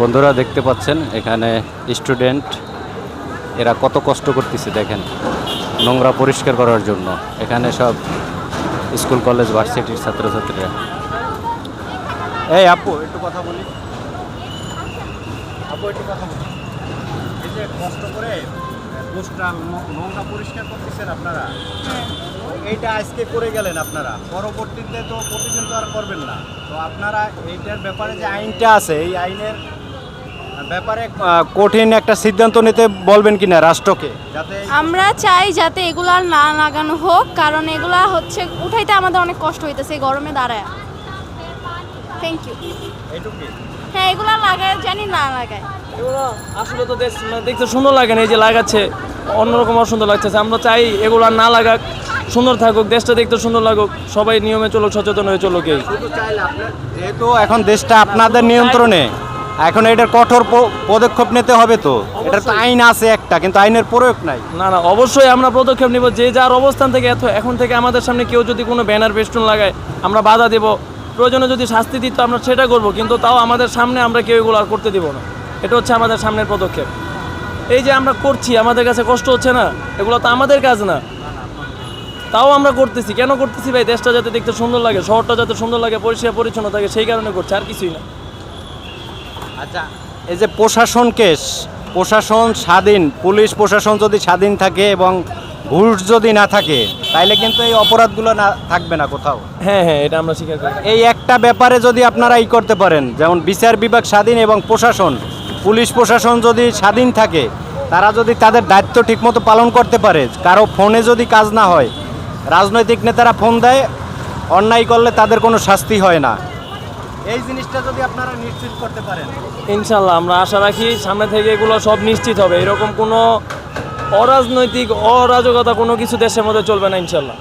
বন্ধুরা দেখতে পাচ্ছেন এখানে স্টুডেন্ট এরা কত কষ্ট করতেছে দেখেন। নোংরা পরিষ্কার করার জন্য। এখানে সব স্কুল কলেজ ভার্সিটির ছাত্রছাত্রীরা। এই আপু একটু কথা বলি। আপু একটু কথা বলি। এই যে কষ্ট করে নোংরা পরিষ্কার করতেছেন আপনারা? এইটা আজকে করে গেলেন আপনারা? পরবর্তীতে তো প্রতিদিন তো আর করবেন না। তো আপনারা এইটার ব্যাপারে যে আইনটা আছে এই আইনের ব্যাপারে কঠিন একটা সিদ্ধান্ত নিতে বলবেন কিনা রাষ্ট্রকে? আমরা চাই যাতে এগুলো আর না লাগানো হোক কারণ এগুলা হচ্ছে উঠাইতে আমাদের অনেক কষ্ট হইতেছে গরমে দাঁড়ায়। থ্যাংক ইউ হ্যাঁ এগুলা লাগায় জানি না লাগায়। আসলে তো দেশ মানে দেখতে সুন্দর লাগে না এই যে লাগাচ্ছে অন্যরকম অসুন্দর লাগতেছে। আমরা চাই এগুলো না লাগাক সুন্দর থাকুক দেশটা দেখতে সুন্দর লাগুক সবাই নিয়মে চলুক সচেতন হয়ে চলুক এই। যেহেতু এখন দেশটা আপনাদের নিয়ন্ত্রণে এখন এটার কঠোর পদক্ষেপ নিতে হবে তো। এটা তো আইন আছে একটা, কিন্তু আইনের প্রয়োগ নাই। না না, অবশ্যই আমরা পদক্ষেপ নিব। যে যার অবস্থান থেকে এত, এখন থেকে আমাদের সামনে কেউ যদি কোনো ব্যানার বেস্টুন লাগায়, আমরা বাধা দেব। প্রয়োজনে যদি শাস্তি দিত, আমরা সেটা করব, কিন্তু তাও আমাদের সামনে আমরা কেউ এগুলো আর করতে দিব না। এটা হচ্ছে আমাদের সামনের পদক্ষেপ। এই যে আমরা করছি, আমাদের কাছে কষ্ট হচ্ছে না, এগুলো তো আমাদের কাজ না। তাও আমরা করতেছি। কেন করতেছি ভাই? দেশটা যাতে দেখতে সুন্দর লাগে, শহরটা যাতে সুন্দর লাগে, পরিষ্কার পরিচ্ছন্ন থাকে, সেই কারণে করছে, আর কিছুই না। আচ্ছা এই যে প্রশাসন কেস প্রশাসন স্বাধীন পুলিশ প্রশাসন যদি স্বাধীন থাকে এবং ঘুষ যদি না থাকে তাইলে কিন্তু এই অপরাধগুলো না থাকবে না কোথাও। হ্যাঁ হ্যাঁ এটা আমরা স্বীকার করি। এই একটা ব্যাপারে যদি আপনারা ই করতে পারেন যেমন বিচার বিভাগ স্বাধীন এবং প্রশাসন পুলিশ প্রশাসন যদি স্বাধীন থাকে তারা যদি তাদের দায়িত্ব ঠিকমতো পালন করতে পারে কারও ফোনে যদি কাজ না হয় রাজনৈতিক নেতারা ফোন দেয় অন্যায় করলে তাদের কোনো শাস্তি হয় না। এই জিনিসটা যদি আপনারা নিশ্চিত করতে পারেন। ইনশাল্লাহ আমরা আশা রাখি সামনে থেকে এগুলো সব নিশ্চিত হবে। এরকম কোনো অরাজনৈতিক অরাজকতা কোনো কিছু দেশের মধ্যে চলবে না ইনশাল্লাহ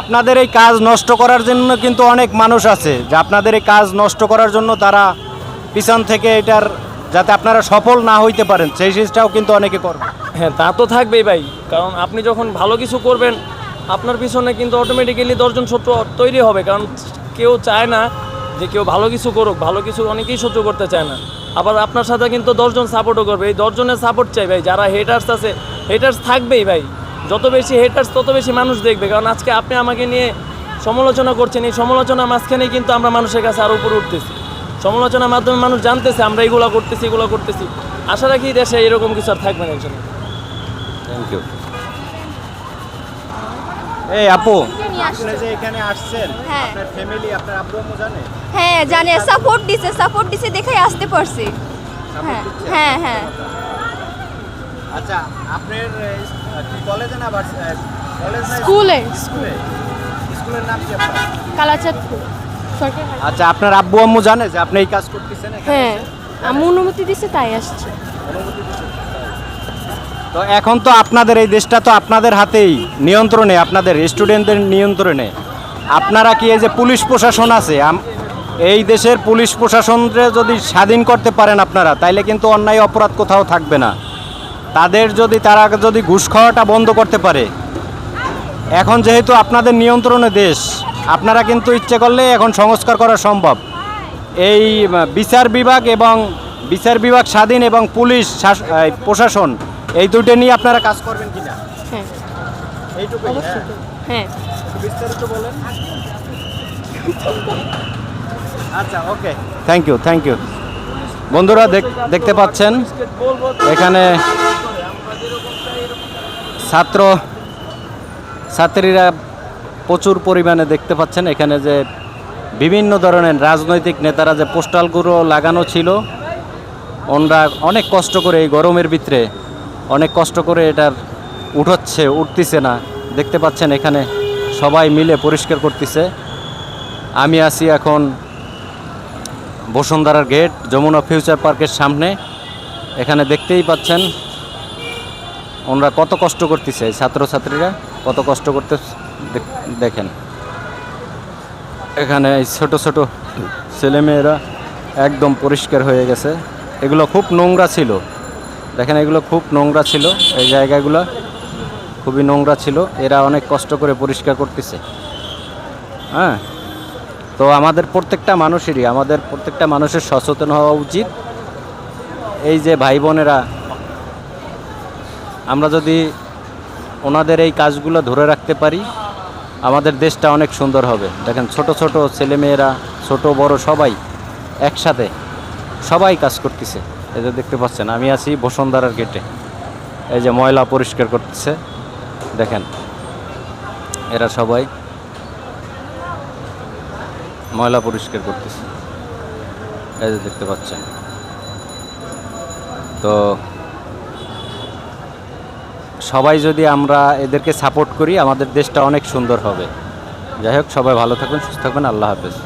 আপনাদের এই কাজ নষ্ট করার জন্য কিন্তু অনেক মানুষ আছে। যে আপনাদের এই কাজ নষ্ট করার জন্য তারা পিছন থেকে এটার যাতে আপনারা সফল না হইতে পারেন সেই জিনিসটাও কিন্তু অনেকে করবে। হ্যাঁ তা তো থাকবেই ভাই। কারণ আপনি যখন ভালো কিছু করবেন আপনার পিছনে কিন্তু অটোমেটিক্যালি দশজন শত্রু তৈরি হবে। কারণ কেউ চায় না যে কেউ ভালো কিছু করুক ভালো কিছু অনেকেই সহ্য করতে চায় না। আবার আপনার সাথে কিন্তু দশজন সাপোর্টও করবে। এই দশজনের সাপোর্ট চাই ভাই যারা হেটার্স আছে হেটার্স থাকবেই ভাই। যত বেশি হেটার্স তত বেশি মানুষ দেখবে। কারণ আজকে আপনি আমাকে নিয়ে সমালোচনা করছেন এই সমালোচনার মাঝখানেই কিন্তু আমরা মানুষের কাছে আরও উপরে উঠতেছি। সমালোচনার মাধ্যমে মানুষ জানতেছে আমরা এগুলো করতেছি এগুলো করতেছি। আশা রাখি দেশে এরকম কিছু আর থাকবে না থ্যাংক ইউ এই আপু নিয়ে আসছো। আপনি যে এখানে আসছেন হ্যাঁ। আপনার ফ্যামিলি আপনার আব্বু আম্মু জানে? হ্যাঁ জানি। সাপোর্ট দিছে সাপোর্ট দিছে দেখাই আসতে পারছি। হ্যাঁ হ্যাঁ হ্যাঁ। আচ্ছা আপনার কি কলেজে না কলেজ না স্কুলে। স্কুলে? স্কুলের নাম কি আপনার? কালাচাঁদপুর। আচ্ছা আপনার আব্বু আম্মু জানে যে আপনি এই কাজ করতেছেন হ্যাঁ এসে? আমি অনুমতি দিছে তাই আসছে। তো এখন তো আপনাদের এই দেশটা তো আপনাদের হাতেই, নিয়ন্ত্রণে, আপনাদের স্টুডেন্টদের নিয়ন্ত্রণে। আপনারা কি এই যে পুলিশ প্রশাসন আছে এই দেশের পুলিশ প্রশাসনরে যদি স্বাধীন করতে পারেন আপনারা, তাইলে কিন্তু অন্যায় অপরাধ কোথাও থাকবে না। তাদের যদি তারা যদি ঘুষ খাওয়াটা বন্ধ করতে পারে। এখন যেহেতু আপনাদের নিয়ন্ত্রণে দেশ, আপনারা কিন্তু ইচ্ছে করলে এখন সংস্কার করা সম্ভব। এই বিচার বিভাগ এবং বিচার বিভাগ স্বাধীন এবং পুলিশ প্রশাসন এই দুটো নিয়ে আপনারা কাজ করবেন কিনা? হ্যাঁ। এইটুকুই অবশ্যই হ্যাঁ। একটু বিস্তারিত বলেন। আচ্ছা okay. Thank you thank you বন্ধুরা দেখ- দেখতে পাচ্ছেন এখানে ছাত্র ছাত্রীরা প্রচুর পরিমাণে দেখতে পাচ্ছেন এখানে যে বিভিন্ন ধরনের রাজনৈতিক নেতারা যে পোস্টালগুলো লাগানো ছিল ওনরা অনেক কষ্ট করে এই গরমের ভিতরে অনেক কষ্ট করে এটার উঠোচ্ছে, উঠতেছে না। দেখতে পাচ্ছেন এখানে সবাই মিলে পরিষ্কার করতেছে। আমি আছি এখন বসুন্ধরার গেট, যমুনা ফিউচার পার্কের সামনে। এখানে দেখতেই পাচ্ছেন ওনারা কত কষ্ট করতেছে ছাত্রছাত্রীরা কত কষ্ট করতে দেখ- দেখেন। এখানে ছোট ছোট ছেলেমেয়েরা একদম পরিষ্কার হয়ে গেছে। এগুলো খুব নোংরা ছিল। দেখেন এগুলো খুব নোংরা ছিল, এই জায়গাগুলো খুবই নোংরা ছিল, এরা অনেক কষ্ট করে পরিষ্কার করতেছে। হ্যাঁ? তো আমাদের প্রত্যেকটা মানুষেরই, আমাদের প্রত্যেকটা মানুষের সচেতন হওয়া উচিত। এই যে ভাই বোনেরা, আমরা যদি ওনাদের এই কাজগুলো ধরে রাখতে পারি, আমাদের দেশটা অনেক সুন্দর হবে। দেখেন ছোট ছোট ছেলেমেয়েরা, ছোট বড় সবাই একসাথে সবাই কাজ করতেছে। এই যে দেখতে পাচ্ছেন, আমি আছি বসুন্ধরার গেটে। এই যে ময়লা পরিষ্কার করতেছে, দেখেন। এরা সবাই ময়লা পরিষ্কার করতেছে। এই যে দেখতে পাচ্ছেন। তো সবাই যদি আমরা এদেরকে সাপোর্ট করি, আমাদের দেশটা অনেক সুন্দর হবে। যাই হোক, সবাই ভালো থাকুন, সুস্থ থাকুন, আল্লাহ হাফেজ।